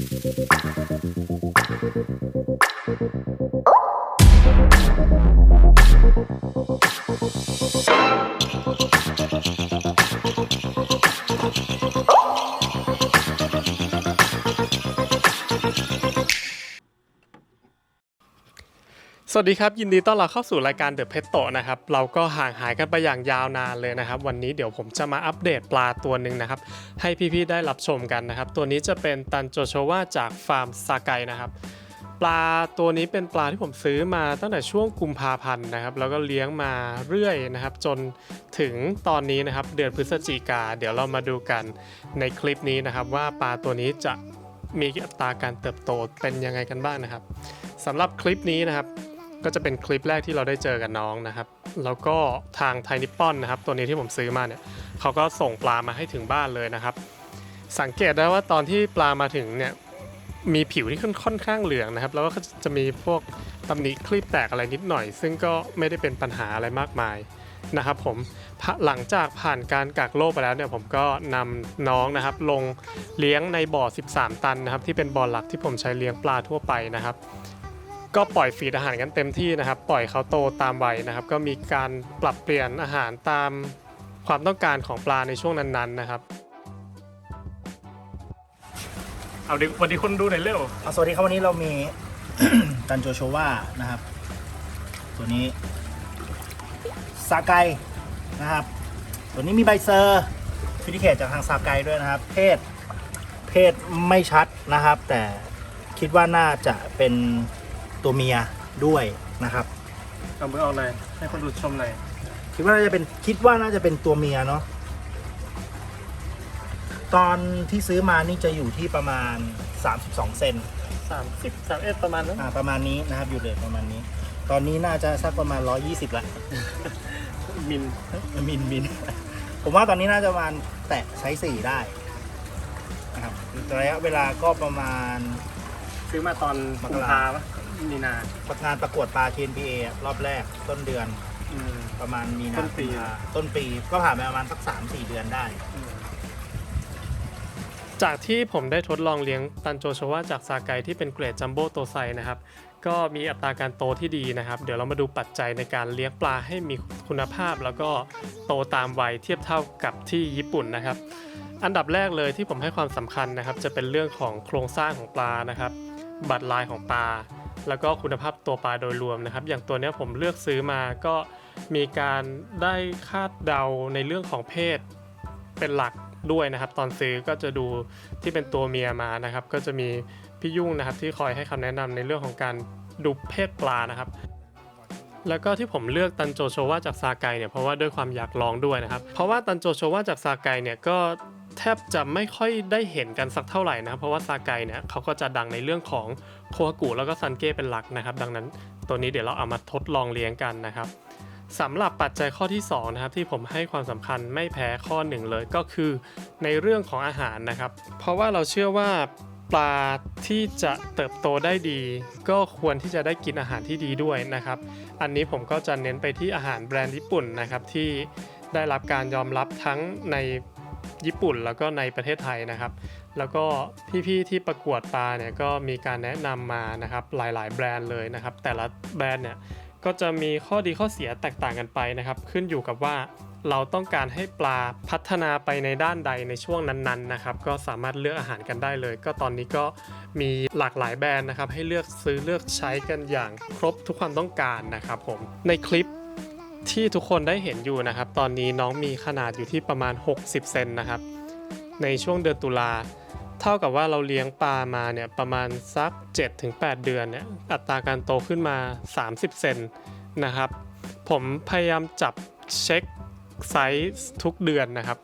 Thank you. สวัสดีครับ ยินดีต้อนรับเข้าสู่รายการ The Pet t o นะครับ เราก็ห่างหายกันไปอย่างยาวนานเลยนะครับ วันนี้เดี๋ยวผมจะมาอัปเดตปลาตัวหนึ่งนะครับ ให้พี่ๆได้รับชมกันนะครับ ตัวนี้จะเป็นตันโจโชวาจากฟาร์มซาไกนะครับ ปลาตัวนี้เป็นปลาที่ผมซื้อมาตั้งแต่ช่วงกุมภาพันธ์นะครับ แล้วก็เลี้ยงมาเรื่อยนะครับ จนถึงตอนนี้นะครับ เดือนพฤศจิกาเดี๋ยวเรามาดูกันในคลิปนี้นะครับ ว่าปลาตัวนี้จะมีอัตราการเติบโตเป็นยังไงกันบ้างนะครับสำหรับคลิปนี้นะครับ ก็จะเป็นคลิปแรกที่เราได้เจอกับน้องนะครับ แล้วก็ทางไทนิปปอนนะครับ ตัวนี้ที่ผมซื้อมาเนี่ยเขาก็ส่งปลามาให้ถึงบ้านเลยนะครับ สังเกตได้ว่าตอนที่ปลามาถึงเนี่ยมีผิวที่ค่อนข้างเหลืองนะครับ แล้วก็จะมีพวกตำหนิคลีบแตกอะไรนิดหน่อย ซึ่งก็ไม่ได้เป็นปัญหาอะไรมากมายนะครับผมหลังจากผ่านการกักโรคไปแล้วเนี่ยผมก็นำน้องนะครับ ลงเลี้ยงในบ่อ 13 ตันนะครับ ที่เป็นบ่อหลักที่ผมใช้เลี้ยงปลาทั่วไปนะครับ ก็ปล่อยฟีดอาหารกันเต็มที่นะครับ ปล่อยเขาโตตามวัยนะครับ ก็มีการปรับเปลี่ยนอาหารตามความต้องการของปลาในช่วงนั้นๆนะครับ เอาดิวันนี้คนดูหน่อยเร็ว อะสวัสดีครับวันนี้เรามี ตันโจโชวานะครับ ตัวนี้ซาไกนะครับ ตัวนี้มีใบเซอร์ฟิลิเคตจากทางซาไกด้วยนะครับ เพศเพศไม่ชัดนะครับ แต่คิดว่าน่าจะเป็น ตัวเมียด้วยนะครับเอามือออกเลยให้คนดูชมหน่อยคิดว่าน่าจะเป็นคิดว่าน่าจะเป็นตัวเมียเนาะตอนที่ซื้อมานี่จะอยู่ที่ประมาณ 32 เซนสามสิบสามเอ็ดประมาณนั้นอ่าประมาณนี้นะครับอยู่เลยประมาณนี้ ตอนนี้น่าจะสักประมาณ 120ละ มินมินมิน ผมว่าตอนนี้น่าจะประมาณแตะไซส์สี่ได้นะครับระยะเวลาก็ประมาณ ซื้อมาตอนมกกุมราภาปะ มีนาประงานประกวดปลา KNPA รอบแรกต้นเดือนอืม ประมาณมีนาต้นปี กุมภาต้นปีก็ผ่านไปประมาณสักสามสี่เดือนได้จากที่ผมได้ทดลองเลี้ยงตันโจโชวาจากซาไกที่เป็นเกรดจัมโบ้โตไซนะครับ ก็มีอัตราการโตที่ดีนะครับ เดี๋ยวเรามาดูปัจจัยในการเลี้ยงปลาให้มีคุณภาพ แล้วก็โตตามวัยเทียบเท่ากับที่ญี่ปุ่นนะครับ อันดับแรกเลยที่ผมให้ความสำคัญนะครับ จะเป็นเรื่องของโครงสร้างของปลานะครับ บัตรลายของปลา แล้วก็คุณภาพตัวปลาโดยรวมนะครับ อย่างตัวนี้ผมเลือกซื้อมาก็มีการได้คาดเดาในเรื่องของเพศเป็นหลักด้วยนะครับ ตอนซื้อก็จะดูที่เป็นตัวเมียมานะครับ ก็จะมีพี่ยุ่งนะครับที่คอยให้คำแนะนำในเรื่องของการดูเพศปลานะครับ แล้วก็ที่ผมเลือกตันโจโชวาจากซาไกเนี่ยเพราะว่าด้วยความอยากลองด้วยนะครับ เพราะว่าตันโจโชวาจากซาไกเนี่ยก็ แทบจะไม่ค่อยได้เห็นกันสักเท่าไหร่นะครับเพราะว่าซาไกเนี่ยเขาก็จะดังในเรื่องของโคฮากุแล้วก็ซันเก้เป็นหลักนะครับ ดังนั้นตัวนี้เดี๋ยวเราเอามาทดลองเลี้ยงกันนะครับสำหรับปัจจัยข้อที่สองนะครับที่ผมให้ความสำคัญไม่แพ้ข้อหนึ่งเลยก็คือในเรื่องของอาหารนะครับ เพราะว่าเราเชื่อว่าปลาที่จะเติบโตได้ดี ก็ควรที่จะได้กินอาหารที่ดีด้วยนะครับ อันนี้ผมก็จะเน้นไปที่อาหารแบรนด์ญี่ปุ่นนะครับที่ได้รับการยอมรับทั้งใน ญี่ปุ่นแล้วก็ในประเทศไทยนะครับ แล้วก็พี่ๆที่ประกวดปลาเนี่ยก็มีการแนะนำมานะครับหลายๆ แบรนด์เลยนะครับ แต่ละแบรนด์เนี่ยก็จะมีข้อดีข้อเสียแตกต่างกันไปนะครับ ขึ้นอยู่กับว่าเราต้องการให้ปลาพัฒนาไปในด้านใดในช่วงนั้นๆนะครับ ก็สามารถเลือกอาหารกันได้เลย ก็ตอนนี้ก็มีหลากหลายแบรนด์นะครับ ให้เลือกซื้อเลือกใช้กันอย่างครบทุกความต้องการนะครับผมในคลิป ที่ทุกคนได้เห็นอยู่นะครับ ตอนนี้น้องมีขนาดอยู่ที่ประมาณ 60 เซนนะครับ ในช่วงเดือนตุลา เท่ากับว่าเราเลี้ยงปลามาเนี่ยประมาณสัก 7-8 เดือนเนี่ยอัตราการโตขึ้นมา 30 เซนนะครับ ผมพยายามจับเช็คไซส์ทุกเดือนนะครับ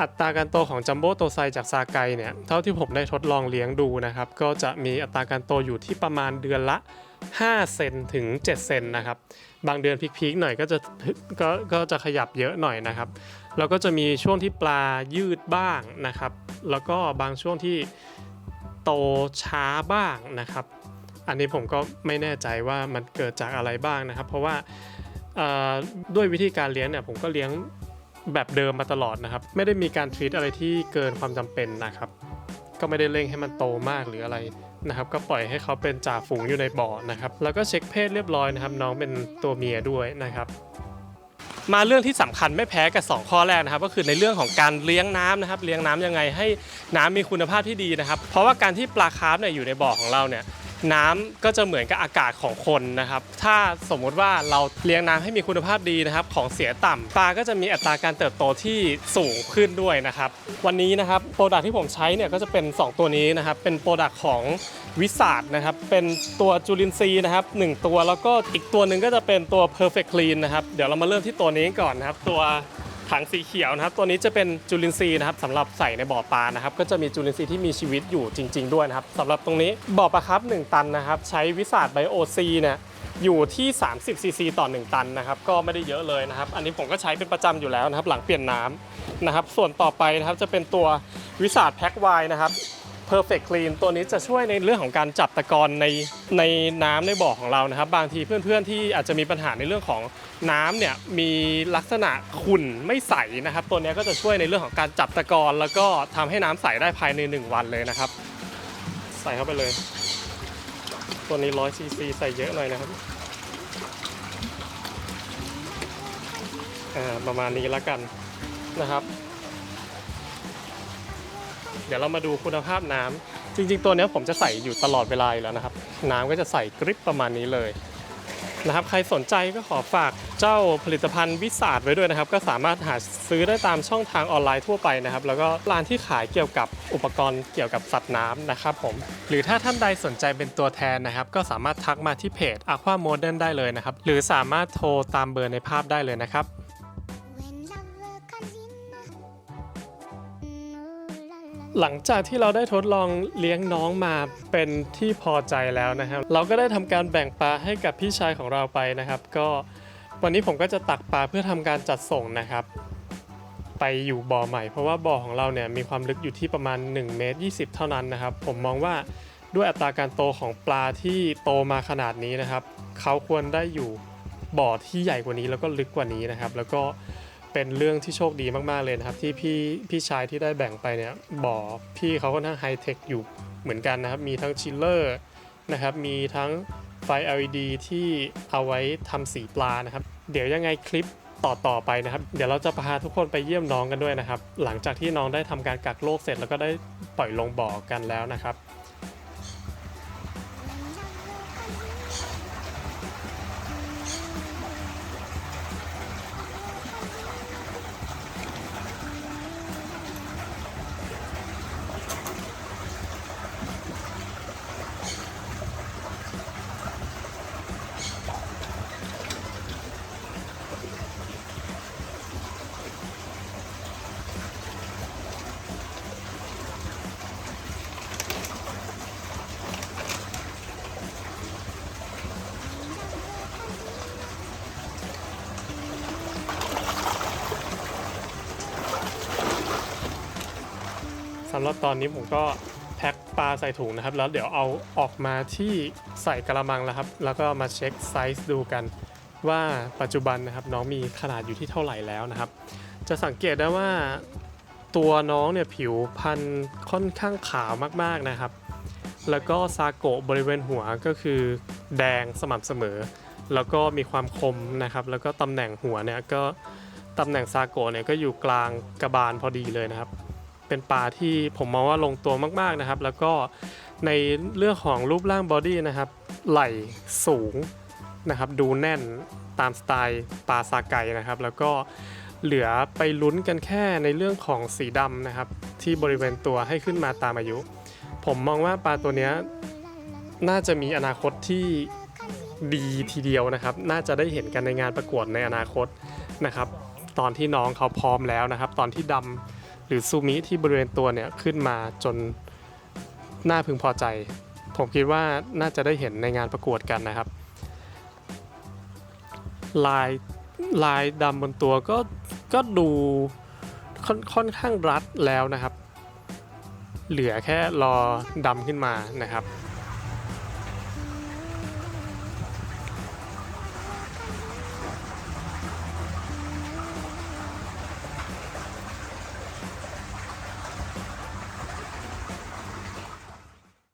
อัตราการโตของจัมโบ้โตไซจากซาไกเนี่ยเท่าที่ผมได้ทดลองเลี้ยงดูนะครับก็จะมีอัตราการโตอยู่ที่ประมาณเดือนละ 5 เซนถึง 7 เซนนะครับบางเดือนพีคๆหน่อยก็จะก็ก็จะขยับเยอะหน่อยนะครับแล้วก็จะมีช่วงที่ปลายืดบ้างนะครับ แล้วก็บางช่วงที่โตช้าบ้างนะครับ อันนี้ผมก็ไม่แน่ใจว่ามันเกิดจากอะไรบ้างนะครับ เพราะว่าด้วยวิธีการเลี้ยงเนี่ยผมก็เลี้ยง แบบเดิมมาตลอดนะครับ ไม่ได้มีการทรีตอะไรที่เกินความจำเป็นนะครับ ก็ไม่ได้เร่งให้มันโตมากหรืออะไรนะครับ ก็ปล่อยให้เขาเป็นจ่าฝูงอยู่ในบ่อนะครับ แล้วก็เช็คเพศเรียบร้อยนะครับ น้องเป็นตัวเมียด้วยนะครับมาเรื่องที่สำคัญไม่แพ้กับ 2 ข้อแรกนะครับ ก็คือในเรื่องของการเลี้ยงน้ำนะครับ เลี้ยงน้ำยังไงให้น้ำมีคุณภาพที่ดีนะครับ เพราะว่าการที่ปลาคาร์ฟเนี่ยอยู่ในบ่อของเราเนี่ย น้ำก็จะเหมือนกับอากาศของคนนะครับ ถ้าสมมุติว่าเราเลี้ยงน้ำให้มีคุณภาพดีนะครับ ของเสียต่ำปลาก็จะมีอัตราการเติบโตที่สูงขึ้นด้วยนะครับ วันนี้นะครับโปรดักที่ผมใช้เนี่ยก็จะเป็น 2 ตัวนี้นะครับ เป็นโปรดักของวิสาดนะครับ เป็นตัวจุลินทรีย์นะครับหนึ่งตัวแล้วก็อีกตัวหนึ่งก็จะเป็นตัว perfect clean นะครับ เดี๋ยวเรามาเริ่มที่ตัวนี้ก่อนนะครับ ตัว ถังสีเขียวนะครับ ตัวนี้จะเป็นจุลินทรีย์นะครับสำหรับใส่ในบ่อปลานะครับ ก็จะมีจุลินทรีย์ที่มีชีวิตอยู่จริง ๆ ด้วยนะครับสำหรับตรงนี้บ่อปลาครับ 1 ตันนะครับ ใช้วิสาดไบโอซีเนี่ยอยู่ที่ 30ซีซีต่อ 1 ตันนะครับ ก็ไม่ได้เยอะเลยนะครับ อันนี้ผมก็ใช้เป็นประจำอยู่แล้วนะครับ หลังเปลี่ยนน้ำนะครับ ส่วนต่อไปนะครับจะเป็นตัววิสาดแพ็กไวนะครับ Perfect Clean ตัวนี้จะช่วยในเรื่องของการจับตะกอนในในน้ำในบ่อของเรานะครับ บางทีเพื่อนๆที่อาจจะมีปัญหาในเรื่องของน้ำเนี่ยมีลักษณะขุ่นไม่ใสนะครับ ตัวนี้ก็จะช่วยในเรื่องของการจับตะกอนแล้วก็ทำให้น้ำใสได้ภายใน 1 วันเลยนะครับ ใส่เข้าไปเลย ตัวนี้100ซีซีใส่เยอะหน่อยนะครับประมาณนี้แล้วกันนะครับ เดี๋ยวเรามาดูคุณภาพน้ำจริง ๆ ตัวนี้ผมจะใส่อยู่ตลอดเวลาอยู่แล้วนะครับ น้ำก็จะใส่กริปประมาณนี้เลยนะครับ ใครสนใจก็ขอฝากเจ้าผลิตภัณฑ์วิสาดไว้ด้วยนะครับ ก็สามารถหาซื้อได้ตามช่องทางออนไลน์ทั่วไปนะครับ แล้วก็ร้านที่ขายเกี่ยวกับอุปกรณ์เกี่ยวกับสัตว์น้ำนะครับผม หรือถ้าท่านใดสนใจเป็นตัวแทนนะครับ ก็สามารถทักมาที่เพจ Aqua Modern ได้เลยนะครับ หรือสามารถโทรตามเบอร์ในภาพได้เลยนะครับ หลังจากที่เราได้ทดลองเลี้ยงน้องมาเป็นที่พอใจแล้วนะครับ เราก็ได้ทำการแบ่งปลาให้กับพี่ชายของเราไปนะครับ ก็วันนี้ผมก็จะตักปลาเพื่อทำการจัดส่งนะครับ ไปอยู่บ่อใหม่ เพราะว่าบ่อของเราเนี่ยมีความลึกอยู่ที่ประมาณ1เมตร20 เท่านั้นนะครับ ผมมองว่าด้วยอัตราการโตของปลาที่โตมาขนาดนี้นะครับ เขาควรได้อยู่บ่อที่ใหญ่กว่านี้แล้วก็ลึกกว่านี้นะครับ แล้วก็ เป็นเรื่องที่โชคดีมากๆเลยนะครับ ที่พี่พี่ชายที่ได้แบ่งไปเนี่ยบ่อพี่เขาค่อนข้างไฮเทคอยู่เหมือนกันนะครับ มีทั้งชิลเลอร์นะครับ มีทั้งไฟ LED ที่เอาไว้ทำสีปลานะครับ เดี๋ยวยังไงคลิปต่อต่อไปนะครับ เดี๋ยวเราจะพาทุกคนไปเยี่ยมน้องกันด้วยนะครับ หลังจากที่น้องได้ทำการกักโรคเสร็จแล้วก็ได้ปล่อยลงบ่อกันแล้วนะครับ สำหรับตอนนี้ผมก็แพ็คปลาใส่ถุงนะครับ แล้วเดี๋ยวเอาออกมาที่ใส่กระมังแล้วครับ แล้วก็มาเช็คไซส์ดูกัน ว่าปัจจุบันนะครับน้องมีขนาดอยู่ที่เท่าไหร่แล้วนะครับ จะสังเกตได้ว่าตัวน้องเนี่ยผิวพันธุ์ค่อนข้างขาวมากๆนะครับ แล้วก็ซาโกะบริเวณหัวก็คือแดงสม่ำเสมอ แล้วก็มีความคมนะครับ แล้วก็ตำแหน่งหัวเนี่ยก็ตำแหน่งซาโกะเนี่ยก็อยู่กลางกระบาลพอดีเลยนะครับ เป็นปลาที่ผมมองว่าลงตัวมากๆนะครับ แล้วก็ในเรื่องของรูปร่างบอดี้นะครับ ไหล่สูงนะครับ ดูแน่นตามสไตล์ปลาซาไก่นะครับ แล้วก็เหลือไปลุ้นกันแค่ในเรื่องของสีดำนะครับ ที่บริเวณตัวให้ขึ้นมาตามอายุ ผมมองว่าปลาตัวนี้น่าจะมีอนาคตที่ดีทีเดียวนะครับ น่าจะได้เห็นกันในงานประกวดในอนาคตนะครับ ตอนที่น้องเขาพร้อมแล้วนะครับ ตอนที่ดำ หรือซูมิที่บริเวณตัวเนี่ยขึ้นมาจนน่าพึงพอใจ ผมคิดว่าน่าจะได้เห็นในงานประกวดกันนะครับ ลายลายดำบนตัวก็ก็ดูค่อนค่อนข้างรัดแล้วนะครับ เหลือแค่รอดำขึ้นมานะครับ